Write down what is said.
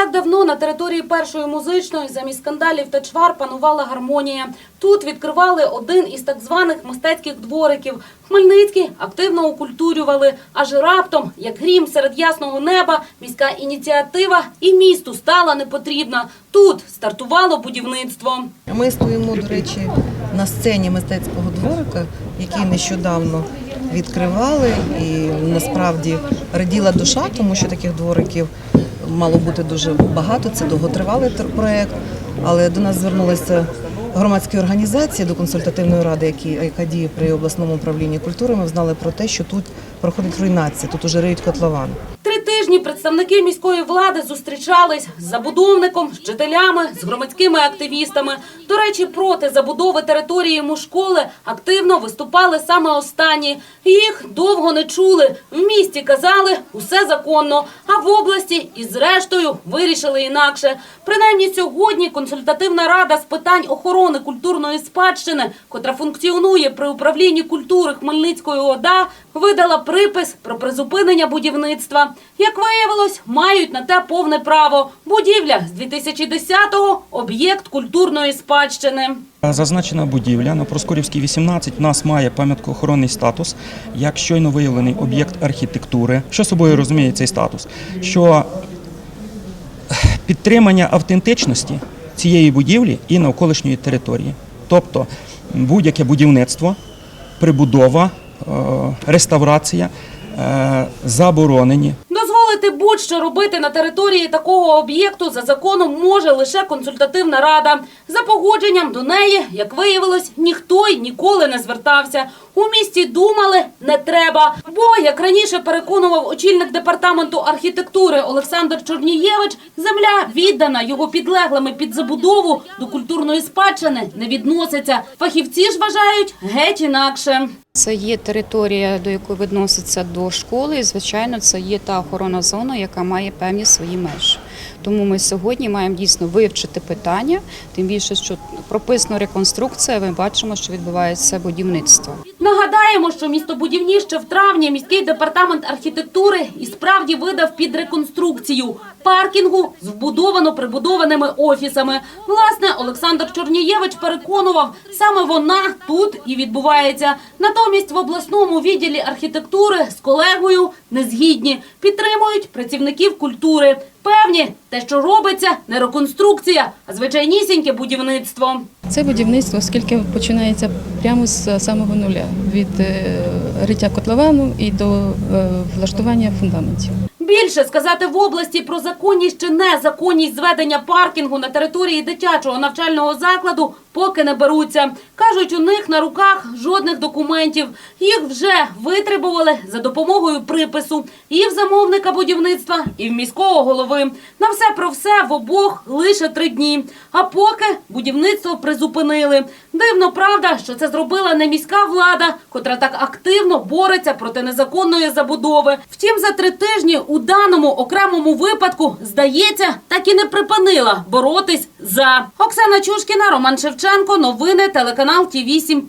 так давно на території першої музичної замість скандалів та чвар панувала гармонія. Тут відкривали один із так званих мистецьких двориків. Хмельницький активно окультурювали. Аж раптом, як грім серед ясного неба, міська ініціатива і місту стала непотрібна. Тут стартувало будівництво. Ми стоїмо, до речі, на сцені мистецького дворика, який нещодавно відкривали. І насправді раділа душа, тому що таких двориків мало бути дуже багато. Це довготривалий проєкт. Але до нас звернулися громадські організації до консультативної ради, які, яка діє при обласному управлінні культури. Ми знали про те, що тут проходить руйнація, тут уже риють котлован. Тижні представники міської влади зустрічались з забудовником, з вчителями, з громадськими активістами. До речі, проти забудови території мушколи активно виступали саме останні. Їх довго не чули. В місті казали усе законно, а в області і зрештою вирішили інакше. Принаймні сьогодні консультативна рада з питань охорони культурної спадщини, котра функціонує при управлінні культури Хмельницької ОДА, видала припис про призупинення будівництва. Як виявилось, мають на те повне право. Будівля з 2010-го – об'єкт культурної спадщини. Зазначена будівля на Проскурівській 18 в нас має пам'яткоохоронний статус як щойно виявлений об'єкт архітектури. Що собою розуміє цей статус? Що підтримання автентичності цієї будівлі і навколишньої території, тобто будь-яке будівництво, прибудова, е, реставрація е, заборонені. Дозволити будь-що робити на території такого об'єкту за законом може лише консультативна рада. За погодженням до неї, як виявилось, ніхто й ніколи не звертався. У місті думали не треба. Бо, як раніше переконував очільник департаменту архітектури Олександр Чорнієвич, земля віддана його підлеглими під забудову до культурної спадщини не відноситься. Фахівці ж вважають геть інакше. Це є територія, до якої відноситься до школи, і звичайно, це є та охоронна зона, яка має певні свої межі. Тому ми сьогодні маємо дійсно вивчити питання, тим більше, що прописана реконструкція. Ми бачимо, що відбувається будівництво. Нагадаємо, що містобудівні ще в травні міський департамент архітектури і справді видав під реконструкцію паркінгу з вбудовано прибудованими офісами. Власне, Олександр Чорнієвич переконував, саме вона тут і відбувається. Натомість в обласному відділі архітектури з колегою не згідні, підтримують працівників культури. Певні, те, що робиться, не реконструкція, а звичайнісіньке будівництво. Це будівництво, оскільки починається прямо з самого нуля від е, риття котловану і до е, влаштування фундаментів. Більше сказати в області про законність чи незаконність зведення паркінгу на території дитячого навчального закладу поки не беруться. Кажуть, у них на руках жодних документів. Їх вже витребували за допомогою припису і в замовника будівництва, і в міського голови. На все про все в обох лише три дні. А поки будівництво призупинили. Дивно, правда, що це зробила не міська влада, котра так активно бореться проти незаконної забудови. Втім, за три тижні у даному окремому випадку, здається, так і не припинила боротись за. Оксана Чушкіна, Роман Шевченко, новини, телеканал Ті 8